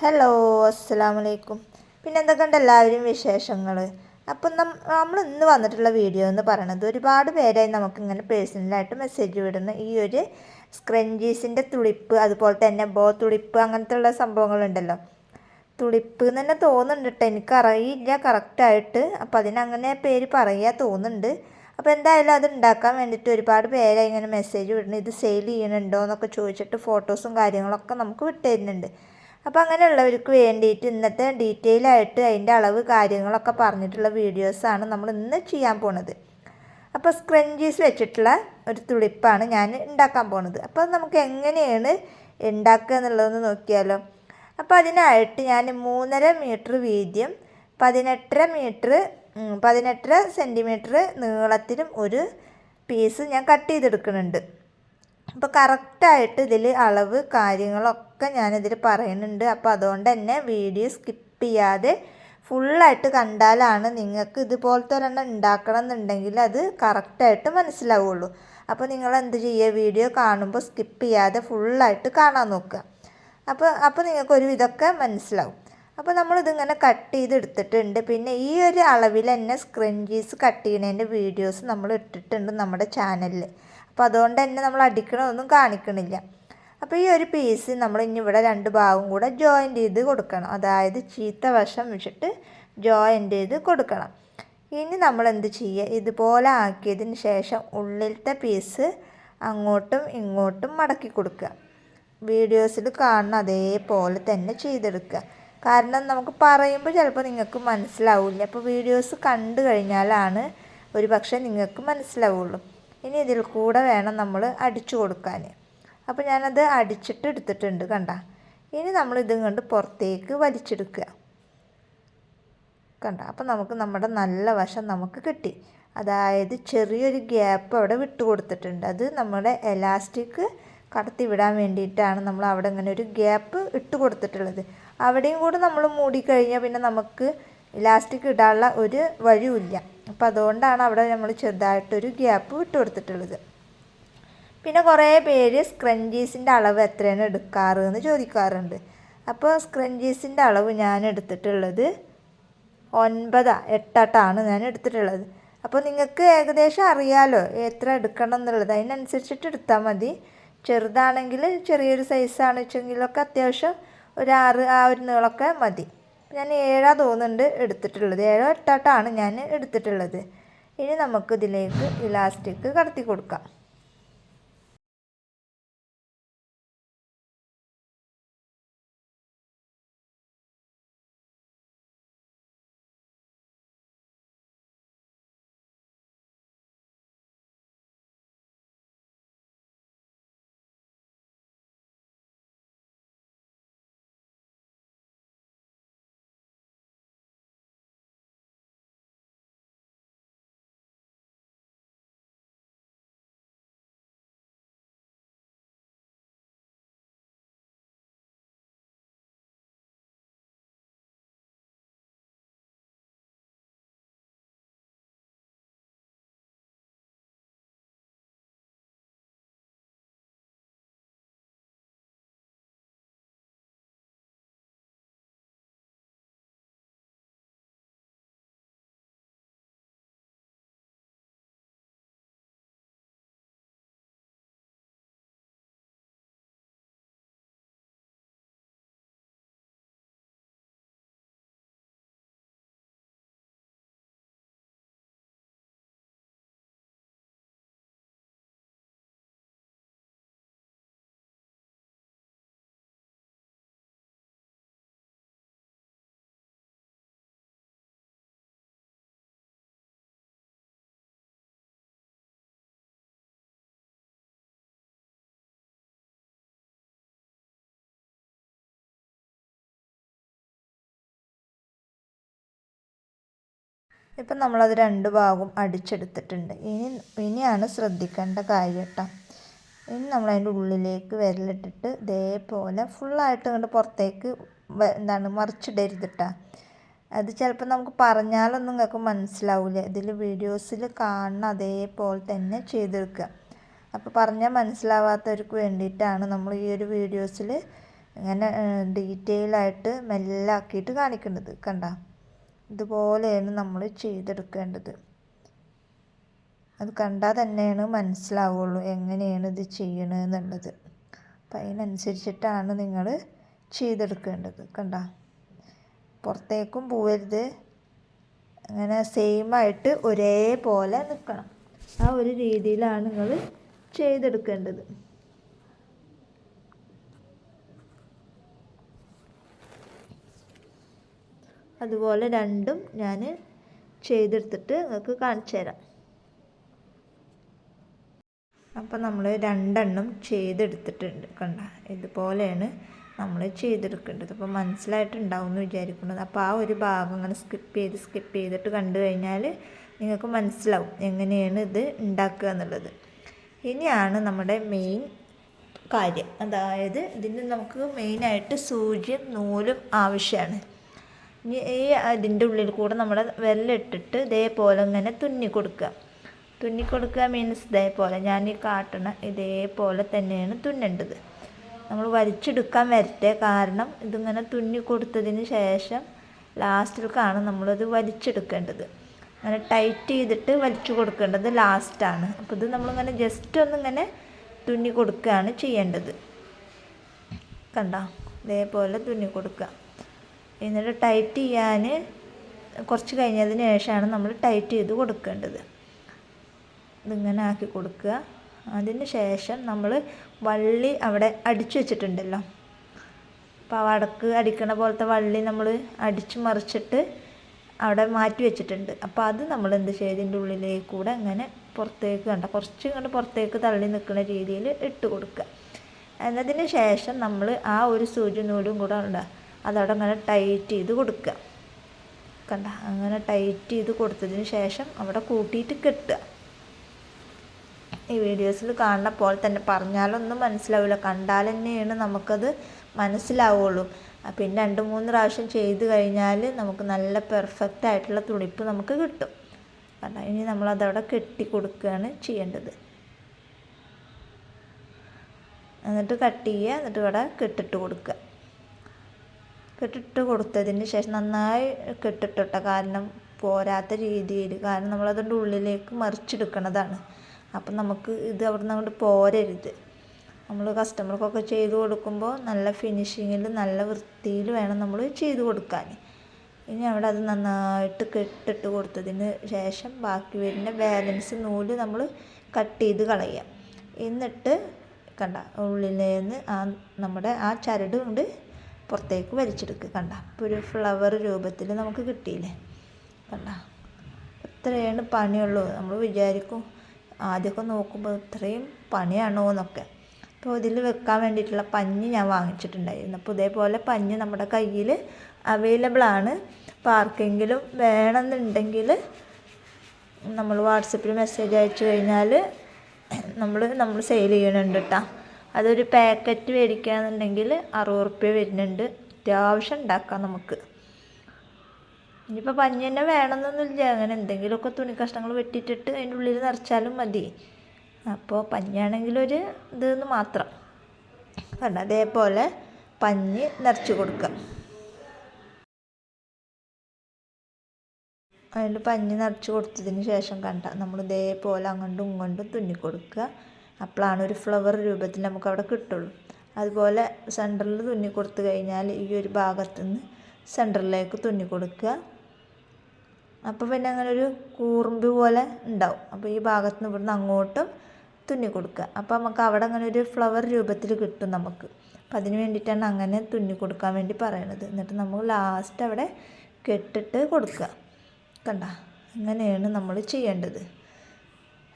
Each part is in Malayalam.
ഹലോ അസ്സലാമലൈക്കും പിന്നെ എന്തൊക്കെയുണ്ട് എല്ലാവരും വിശേഷങ്ങൾ അപ്പം നമ്മൾ ഇന്ന് വന്നിട്ടുള്ള വീഡിയോ എന്ന് പറയണത് ഒരുപാട് പേരായി നമുക്കിങ്ങനെ പേഴ്സണലായിട്ട് മെസ്സേജ് വിടുന്ന ഈ ഒരു സ്ക്രഞ്ചീസിന്റെ തുളിപ്പ് അതുപോലെ തന്നെ ബോ തുളിപ്പ് അങ്ങനത്തെ ഉള്ള സംഭവങ്ങളുണ്ടല്ലോ. തുളിപ്പ് എന്ന് തന്നെ തോന്നുന്നുണ്ട് കേട്ടോ എനിക്കറിയില്ല കറക്റ്റായിട്ട് അപ്പോൾ അതിനങ്ങനെ പേര് പറയുക തോന്നുന്നുണ്ട്. അപ്പോൾ എന്തായാലും അത് ഉണ്ടാക്കാൻ വേണ്ടിയിട്ട് ഒരുപാട് പേരായി ഇങ്ങനെ മെസ്സേജ് വിടുന്നു. ഇത് സെയിൽ ചെയ്യണുണ്ടോ എന്നൊക്കെ ചോദിച്ചിട്ട് ഫോട്ടോസും കാര്യങ്ങളൊക്കെ നമുക്ക് വിട്ടു തരുന്നുണ്ട്. അപ്പോൾ അങ്ങനെയുള്ളവർക്ക് വേണ്ടിയിട്ട് ഇന്നത്തെ ഡീറ്റെയിൽ ആയിട്ട് അതിന്റെ അളവ് കാര്യങ്ങളൊക്കെ പറഞ്ഞിട്ടുള്ള വീഡിയോസാണ് നമ്മൾ ഇന്ന് ചെയ്യാൻ പോണത്. അപ്പോൾ സ്ക്രഞ്ചീസ് വെച്ചിട്ടുള്ള ഒരു തുളിപ്പാണ് ഞാൻ ഉണ്ടാക്കാൻ പോണത്. അപ്പോൾ നമുക്ക് എങ്ങനെയാണ് ഉണ്ടാക്കുക എന്നുള്ളതെന്ന് നോക്കിയാലോ. അപ്പോൾ അതിനായിട്ട് ഞാൻ മൂന്നര മീറ്റർ വീതിയും പതിനെട്ടര മീറ്റർ പതിനെട്ടര സെന്റിമീറ്റർ നീളത്തിലും ഒരു പീസ് ഞാൻ കട്ട് ചെയ്തെടുക്കുന്നുണ്ട്. അപ്പോൾ കറക്റ്റായിട്ട് ഇതിൽ അളവ് കാര്യങ്ങളൊക്കെ ഞാനിതിൽ പറയുന്നുണ്ട്. അപ്പോൾ അതുകൊണ്ട് തന്നെ വീഡിയോ സ്കിപ്പ് ചെയ്യാതെ ഫുള്ളായിട്ട് കണ്ടാലാണ് നിങ്ങൾക്ക് ഇതുപോലത്തെ ഒരെണ്ണം ഉണ്ടാക്കണം എന്നുണ്ടെങ്കിൽ അത് കറക്റ്റായിട്ട് മനസ്സിലാവുള്ളൂ. അപ്പോൾ നിങ്ങൾ എന്ത് ചെയ്യുക വീഡിയോ കാണുമ്പോൾ സ്കിപ്പ് ചെയ്യാതെ ഫുള്ളായിട്ട് കാണാൻ നോക്കുക. അപ്പോൾ അപ്പോൾ നിങ്ങൾക്ക് ഒരു ഇതൊക്കെ മനസ്സിലാവും. അപ്പോൾ നമ്മളിതിങ്ങനെ കട്ട് ചെയ്തെടുത്തിട്ടുണ്ട്. പിന്നെ ഈ ഒരു അളവിൽ തന്നെ സ്ക്രഞ്ചീസ് കട്ട് ചെയ്യുന്നതിന്റെ വീഡിയോസ് നമ്മൾ ഇട്ടിട്ടുണ്ട് നമ്മുടെ ചാനലിൽ അപ്പോൾ അതുകൊണ്ട് തന്നെ നമ്മൾ അടിക്കണമൊന്നും കാണിക്കണില്ല. അപ്പോൾ ഈ ഒരു പീസ് നമ്മൾ ഇനി ഇവിടെ രണ്ട് ഭാഗവും കൂടെ ജോയിന്റ് ചെയ്ത് കൊടുക്കണം. അതായത് ചീത്ത വശം വെച്ചിട്ട് ജോയിന്റ് ചെയ്ത് കൊടുക്കണം. ഇനി നമ്മൾ എന്ത് ചെയ്യുക? ഇതുപോലെ ആക്കിയതിന് ശേഷം ഉള്ളിലത്തെ പീസ് അങ്ങോട്ടും ഇങ്ങോട്ടും മടക്കി കൊടുക്കുക. വീഡിയോസിൽ കാണുന്ന അതേപോലെ തന്നെ ചെയ്തെടുക്കുക. കാരണം നമുക്ക് പറയുമ്പോൾ ചിലപ്പോൾ നിങ്ങൾക്ക് മനസ്സിലാവില്ല. അപ്പോൾ വീഡിയോസ് കണ്ടു കഴിഞ്ഞാലാണ് ഒരു പക്ഷേ നിങ്ങൾക്ക് മനസ്സിലാവുള്ളൂ. ഇനി ഇതിൽ കൂടെ വേണം നമ്മൾ അടിച്ചു കൊടുക്കാൻ. അപ്പോൾ ഞാനത് അടിച്ചിട്ട് എടുത്തിട്ടുണ്ട് കണ്ട. ഇനി നമ്മൾ ഇതും കൊണ്ട് പുറത്തേക്ക് വലിച്ചെടുക്കുക. കണ്ട? അപ്പോൾ നമുക്ക് നമ്മുടെ നല്ല വശം നമുക്ക് കിട്ടി. അതായത് ചെറിയൊരു ഗ്യാപ്പ് അവിടെ വിട്ടു കൊടുത്തിട്ടുണ്ട്. അത് നമ്മുടെ എലാസ്റ്റിക് കടത്തി വിടാൻ വേണ്ടിയിട്ടാണ് നമ്മൾ അവിടെ ഇങ്ങനെ ഒരു ഗ്യാപ്പ് ഇട്ട് കൊടുത്തിട്ടുള്ളത്. അവിടെയും കൂടെ നമ്മൾ മൂടിക്കഴിഞ്ഞാൽ പിന്നെ നമുക്ക് ഇലാസ്റ്റിക് ഇടാനുള്ള ഒരു വഴിയുമില്ല. അപ്പോൾ അതുകൊണ്ടാണ് അവിടെ നമ്മൾ ചെറുതായിട്ടൊരു ഗ്യാപ്പ് വിട്ട് കൊടുത്തിട്ടുള്ളത്. പിന്നെ കുറേ പേര് സ്ക്രഞ്ചീസിന്റെ അളവ് എത്രയാണ് എടുക്കാറ് എന്ന് ചോദിക്കാറുണ്ട്. അപ്പോൾ സ്ക്രഞ്ചീസിന്റെ അളവ് ഞാൻ എടുത്തിട്ടുള്ളത് ഒൻപതാ എട്ടാട്ടാണ് ഞാൻ എടുത്തിട്ടുള്ളത്. അപ്പോൾ നിങ്ങൾക്ക് ഏകദേശം അറിയാലോ എത്ര എടുക്കണം എന്നുള്ളത്. അതിനനുസരിച്ചിട്ട് എടുത്താൽ മതി. ചെറുതാണെങ്കിൽ ചെറിയൊരു സൈസാണ് വെച്ചെങ്കിലൊക്കെ അത്യാവശ്യം ഒരു ആറ് ആ ഒരു നീളമൊക്കെ മതി. ഞാൻ ഏഴാ തോന്നുന്നുണ്ട് എടുത്തിട്ടുള്ളത്. ഏഴോ എട്ടാട്ടാണ് ഞാൻ എടുത്തിട്ടുള്ളത്. ഇനി നമുക്ക് ഇതിലേക്ക് ഇലാസ്റ്റിക് കടത്തി കൊടുക്കാം. ഇപ്പം നമ്മളത് രണ്ട് ഭാഗവും അടിച്ചെടുത്തിട്ടുണ്ട്. ഇനി ഇനിയാണ് ശ്രദ്ധിക്കേണ്ട കാര്യം കേട്ടോ ഇനി നമ്മൾ അതിന്റെ ഉള്ളിലേക്ക് വിരലിട്ടിട്ട് ഇതേപോലെ ഫുള്ളായിട്ട് ഇങ്ങോട്ട് പുറത്തേക്ക് എന്താണ് മറിച്ചിടരുത് അത് ചിലപ്പോൾ നമുക്ക് പറഞ്ഞാലൊന്നും നിങ്ങൾക്ക് മനസ്സിലാവില്ല ഇതിൽ വീഡിയോസിൽ കാണുന്ന അതേപോലെ തന്നെ ചെയ്തെടുക്കുക. അപ്പോൾ പറഞ്ഞാൽ മനസ്സിലാവാത്തവർക്ക് വേണ്ടിയിട്ടാണ് നമ്മൾ ഈ ഒരു വീഡിയോസിൽ ഇങ്ങനെ ഡീറ്റെയിൽ ആയിട്ട് മെല്ലാക്കിയിട്ട് കാണിക്കുന്നത്. കണ്ട? ഇതുപോലെയാണ് നമ്മൾ ചെയ്തെടുക്കേണ്ടത്. അത് കണ്ടാൽ തന്നെയാണ് മനസ്സിലാവുള്ളൂ എങ്ങനെയാണ് ഇത് ചെയ്യണമെന്നുള്ളത് അപ്പം അതിനനുസരിച്ചിട്ടാണ് നിങ്ങൾ ചെയ്തെടുക്കേണ്ടത് കണ്ട. പുറത്തേക്കും പോവരുത്. അങ്ങനെ സെയിമായിട്ട് ഒരേപോലെ നിൽക്കണം. ആ ഒരു രീതിയിലാണ് നിങ്ങൾ ചെയ്തെടുക്കേണ്ടത്. അതുപോലെ രണ്ടും ഞാൻ ചെയ്തെടുത്തിട്ട് നിങ്ങൾക്ക് കാണിച്ചു തരാം. അപ്പം നമ്മൾ രണ്ടെണ്ണം ചെയ്തെടുത്തിട്ടുണ്ട് കണ്ട ഇതുപോലെയാണ് നമ്മൾ ചെയ്തെടുക്കേണ്ടത്. അപ്പോൾ മനസ്സിലായിട്ടുണ്ടാവും എന്ന് വിചാരിക്കുന്നത്. അപ്പോൾ ആ ഒരു ഭാഗം അങ്ങനെ സ്കിപ്പ് ചെയ്ത് സ്കിപ്പ് ചെയ്തിട്ട് കണ്ടു കഴിഞ്ഞാൽ നിങ്ങൾക്ക് മനസ്സിലാവും എങ്ങനെയാണ് ഇത് ഉണ്ടാക്കുക എന്നുള്ളത്. ഇനിയാണ് നമ്മുടെ മെയിൻ കാര്യം. അതായത് ഇതിന് നമുക്ക് മെയിനായിട്ട് സൂചിയും നൂലും ആവശ്യമാണ്. ഇനി ഈ അതിന്റെ ഉള്ളിൽ കൂടെ നമ്മൾ വെല്ലിട്ടിട്ട് ഇതേപോലെ ഇങ്ങനെ തുന്നി കൊടുക്കുക തുന്നി കൊടുക്കുക മീൻസ് ഇതേപോലെ. ഞാൻ ഈ കാട്ടണ ഇതേപോലെ തന്നെയാണ് തുന്നേണ്ടത്. നമ്മൾ വലിച്ചെടുക്കാൻ വരട്ടെ. കാരണം ഇതിങ്ങനെ തുന്നി കൊടുത്തതിന് ശേഷം ലാസ്റ്റിലേക്കാണ് നമ്മളത് വലിച്ചെടുക്കേണ്ടത്. അങ്ങനെ ടൈറ്റ് ചെയ്തിട്ട് വലിച്ചു കൊടുക്കേണ്ടത് ലാസ്റ്റാണ് അപ്പോൾ ഇത് നമ്മളിങ്ങനെ ജസ്റ്റ് ഒന്നിങ്ങനെ തുന്നി കൊടുക്കുകയാണ് ചെയ്യേണ്ടത്. കണ്ടോ? ഇതേപോലെ തുന്നി കൊടുക്കുക എന്നിട്ട് ടൈറ്റ് ചെയ്യാൻ കുറച്ച് കഴിഞ്ഞതിന് ശേഷമാണ് നമ്മൾ ടൈറ്റ് ചെയ്ത് കൊടുക്കേണ്ടത്. ഇതിങ്ങനെ ആക്കി കൊടുക്കുക. അതിന് ശേഷം നമ്മൾ വള്ളി അവിടെ അടിച്ചു വെച്ചിട്ടുണ്ടല്ലോ. അപ്പോൾ വടക്ക് അടിക്കണ പോലത്തെ വള്ളി നമ്മൾ അടിച്ച് മറിച്ചിട്ട് അവിടെ മാറ്റി വെച്ചിട്ടുണ്ട്. അപ്പോൾ അത് നമ്മൾ എന്ത് ചെയ്തിന്റെ ഉള്ളിലേക്ക് കൂടെ അങ്ങനെ പുറത്തേക്ക് കണ്ട കുറച്ച് ഇങ്ങോട്ട് പുറത്തേക്ക് തള്ളി നിൽക്കുന്ന രീതിയിൽ ഇട്ട് കൊടുക്കുക. എന്നതിന് ശേഷം നമ്മൾ ആ ഒരു സൂചി നൂലും കൂടെ ഉണ്ട്? അതവിടെ അങ്ങനെ ടൈറ്റ് ചെയ്ത് കൊടുക്കുക. കണ്ട? അങ്ങനെ ടൈറ്റ് ചെയ്ത് കൊടുത്തതിന് ശേഷം അവിടെ കൂട്ടിയിട്ട് കെട്ടുക. ഈ വീഡിയോസിൽ കാണുന്ന പോലെ തന്നെ പറഞ്ഞാലൊന്നും മനസ്സിലാവില്ല. കണ്ടാൽ തന്നെയാണ് നമുക്കത് മനസ്സിലാവുള്ളൂ. പിന്നെ രണ്ട് മൂന്ന് പ്രാവശ്യം ചെയ്ത് കഴിഞ്ഞാൽ നമുക്ക് നല്ല പെർഫെക്റ്റ് ആയിട്ടുള്ള തുണിപ്പ് നമുക്ക് കിട്ടും. കണ്ട? ഇനി നമ്മളതവിടെ കെട്ടി കൊടുക്കുകയാണ് ചെയ്യേണ്ടത്. എന്നിട്ട് കട്ട് ചെയ്യുക. എന്നിട്ട് ഇവിടെ കെട്ടിട്ട് കൊടുക്കുക. കെട്ടിട്ട് കൊടുത്തതിന് ശേഷം നന്നായി കെട്ടിട്ടോട്ട. കാരണം പോരാത്ത രീതിയിൽ. കാരണം നമ്മളതിന്റെ ഉള്ളിലേക്ക് മറിച്ചെടുക്കണതാണ്. അപ്പം നമുക്ക് ഇത് അവിടെ നിന്ന് അങ്ങോട്ട് പോരരുത്. നമ്മൾ കസ്റ്റമർക്കൊക്കെ ചെയ്ത് കൊടുക്കുമ്പോൾ നല്ല ഫിനിഷിങ്ങിൽ നല്ല വൃത്തിയിൽ വേണം നമ്മൾ ചെയ്ത് കൊടുക്കാൻ. ഇനി അവിടെ അത് നന്നായിട്ട് കെട്ടിട്ട് കൊടുത്തതിന് ശേഷം ബാക്കി വരുന്ന ബാലൻസ് നൂൽ നമ്മൾ കട്ട് ചെയ്ത് കളയാം. എന്നിട്ട് കണ്ട ഉള്ളിൽ നിന്ന് ആ നമ്മുടെ ആ ചരട് കൊണ്ട് പുറത്തേക്ക് വലിച്ചെടുക്കുക കണ്ട. ഇപ്പോൾ ഒരു ഫ്ലവർ രൂപത്തിൽ നമുക്ക് കിട്ടിയില്ലേ? കണ്ട. ഇത്രയാണ് പണിയുള്ളൂ. നമ്മൾ വിചാരിക്കും ആദ്യമൊക്കെ നോക്കുമ്പോൾ ഇത്രയും പണിയാണോ എന്നൊക്കെ. അപ്പോൾ ഇതിൽ വെക്കാൻ വേണ്ടിയിട്ടുള്ള പഞ്ഞ് ഞാൻ വാങ്ങിച്ചിട്ടുണ്ടായിരുന്നു. അപ്പോൾ ഇതേപോലെ പഞ്ഞ് നമ്മുടെ കയ്യിൽ അവൈലബിൾ ആണ്. അപ്പോൾ ആർക്കെങ്കിലും വേണമെന്നുണ്ടെങ്കിൽ നമ്മൾ വാട്സപ്പിൽ മെസ്സേജ് അയച്ചു കഴിഞ്ഞാൽ നമ്മൾ നമ്മൾ സെയിൽ ചെയ്യണുണ്ട് കേട്ടോ അതൊരു പാക്കറ്റ് മേടിക്കുകയാണെന്നുണ്ടെങ്കിൽ അറുപത് റുപ്യ വരുന്നുണ്ട്. അത്യാവശ്യം ഉണ്ടാക്കാം നമുക്ക്. ഇനിയിപ്പോൾ പഞ്ഞി തന്നെ വേണമെന്നൊന്നുമില്ല. അങ്ങനെ എന്തെങ്കിലുമൊക്കെ തുണി കഷ്ണങ്ങൾ വെട്ടിയിട്ടിട്ട് അതിന്റെ ഉള്ളിൽ നിറച്ചാലും മതി. അപ്പോൾ പഞ്ഞാണെങ്കിലൊരു ഇതെന്ന് മാത്രം. കാരണം അതേപോലെ പഞ്ഞി നിറച്ച് കൊടുക്കുക. അതിൽ പഞ്ഞി നിറച്ച് കൊടുത്തതിന് ശേഷം കണ്ട നമ്മൾ ഇതേപോലെ അങ്ങോട്ടും ഇങ്ങോട്ടും തുന്നി കൊടുക്കുക. അപ്പോഴാണ് ഒരു ഫ്ലവർ രൂപത്തിൽ നമുക്ക് അവിടെ കിട്ടുള്ളൂ. അതുപോലെ സെന്ററിൽ തുന്നി കൊടുത്തു കഴിഞ്ഞാൽ ഈ ഒരു ഭാഗത്തുനിന്ന് സെന്ററിലേക്ക് തുന്നി കൊടുക്കുക. അപ്പോൾ പിന്നെ അങ്ങനെ ഒരു കൂർമ്പ് പോലെ ഉണ്ടാവും. അപ്പോൾ ഈ ഭാഗത്ത് നിന്ന് ഇവിടുന്ന് അങ്ങോട്ടും തുന്നി കൊടുക്കുക. അപ്പോൾ നമുക്ക് അവിടെ അങ്ങനെ ഒരു ഫ്ലവർ രൂപത്തിൽ കിട്ടും നമുക്ക്. അപ്പം അതിന് വേണ്ടിയിട്ടാണ് അങ്ങനെ തുന്നി കൊടുക്കാൻ വേണ്ടി പറയണത്. എന്നിട്ട് നമ്മൾ ലാസ്റ്റ് അവിടെ കെട്ടിട്ട് കൊടുക്കുക. കണ്ട? അങ്ങനെയാണ് നമ്മൾ ചെയ്യേണ്ടത്.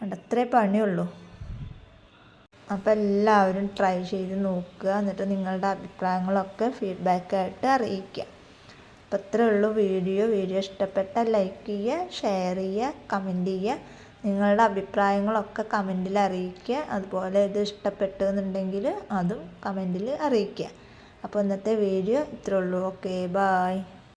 കണ്ട? അത്രേ പണിയുള്ളൂ. അപ്പോൾ എല്ലാവരും ട്രൈ ചെയ്ത് നോക്കുക. എന്നിട്ട് നിങ്ങളുടെ അഭിപ്രായങ്ങളൊക്കെ ഫീഡ്ബാക്കായിട്ട് അറിയിക്കുക. അപ്പോൾ ഇത്രേ ഉള്ളൂ വീഡിയോ. വീഡിയോ ഇഷ്ടപ്പെട്ടാൽ ലൈക്ക് ചെയ്യുക ഷെയർ ചെയ്യുക കമന്റ് ചെയ്യുക. നിങ്ങളുടെ അഭിപ്രായങ്ങളൊക്കെ കമന്റിൽ അറിയിക്കുക. അതുപോലെ ഇത് ഇഷ്ടപ്പെട്ടു എന്നുണ്ടെങ്കിൽ അതും കമന്റിൽ അറിയിക്കുക. അപ്പോൾ ഇന്നത്തെ വീഡിയോ ഇത്രേ ഉള്ളൂ. Okay bye